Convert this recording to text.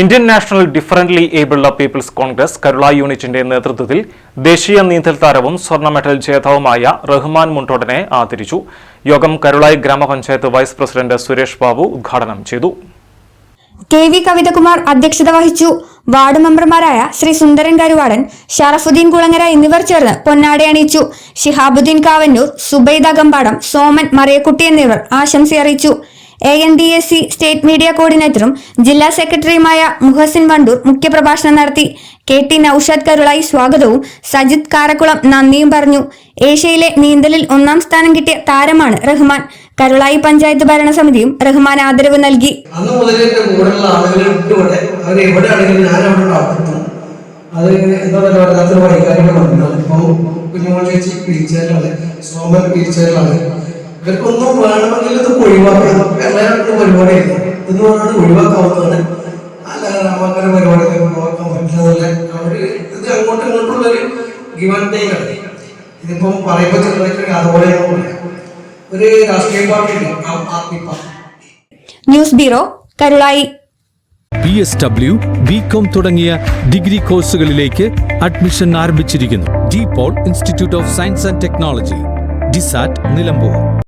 Indian national differently abled people's congress കരുള യൂണിറ്റിന്റെ നേതൃത്വത്തിൽ ദേശീയ നീന്തൽ താരവും സ്വർണ മെഡൽ ജേതാവുമായ റഹ്മാൻ മുണ്ടോടനെ ആദരിച്ചു. യോഗം കരുളായി ഗ്രാമപഞ്ചായത്ത് വൈസ് പ്രസിഡന്റ് സുരേഷ് ബാബു ഉദ്ഘാടനം ചെയ്തു. കെ വി കവിതകുമാർ അധ്യക്ഷത വഹിച്ചു. വാർഡ് മെമ്പർമാരായ ശ്രീ സുന്ദരൻ കരുവാടൻ ഷറഫുദ്ദീൻ കുളങ്ങര എന്നിവർ ചേർന്ന് പൊന്നാടി അണിയിച്ചു. ഷിഹാബുദ്ദീൻ കാവന്നൂർ സുബൈദ അകമ്പാടം സോമൻ മറിയക്കുട്ടി എന്നിവർ ആശംസയറിയിച്ചു അറിയിച്ചു. A N D S C state media കോർഡിനേറ്ററും ജില്ലാ സെക്രട്ടറിയുമായ മുഹസിൻ വണ്ടൂർ മുഖ്യപ്രഭാഷണം നടത്തി. കെ ടി നൌഷാദ് കരുളായി സ്വാഗതവും സജിത് കാരക്കുളം നന്ദിയും പറഞ്ഞു. ഏഷ്യയിലെ നീന്തലിൽ ഒന്നാം സ്ഥാനം കിട്ടിയ താരമാണ് റഹ്മാൻ. കരുളായി പഞ്ചായത്ത് ഭരണസമിതിയും റഹ്മാൻ ആദരവ് നൽകി. അന്ന് മുതൽ എന്റെ കൂടെയുള്ള അവർ എവിടെയാണെങ്കിലും ഞാൻ അവിടെ അടുത്തെത്തും അത് എന്താ പറയുക വല്ലാത്തൊരു വൈകാരിക ബന്ധമാണ്. ഇപ്പം കുഞ്ഞുമോൾ ചേച്ചി പിരിച്ചാലാണ് സോമൻ വീൽചെയറിലാണ് ഇവർക്കൊന്നും വേണമെങ്കിൽ ഇത് ഒഴിവാക്കണം. എല്ലാവർക്കും പരിപാടിയായിരുന്നു എന്ന് പറഞ്ഞാൽ ഒഴിവാക്കാവുന്നതാണ്. അല്ലാതെ അങ്ങനെ പരിപാടി ഒഴിവാക്കാൻ പറ്റുന്നതല്ല. അവർ ഇത് അങ്ങോട്ടും ഇങ്ങോട്ടുള്ളൊരു ഗിവൻ ടേക്കാണ് ഇതിപ്പം പറയുമ്പോൾ ചെറുതായിട്ട് അതുപോലെയാണ് ഒരു രാഷ്ട്രീയ പാർട്ടി ആം P party. News bureau Karulai. P S W B com തുടങ്ങിയ ഡിഗ്രി കോഴ്സുകളിലേക്ക് അഡ്മിഷൻ ആരംഭിച്ചിരിക്കുന്നു. De Paul institute of science and technology DISAT Nilambur.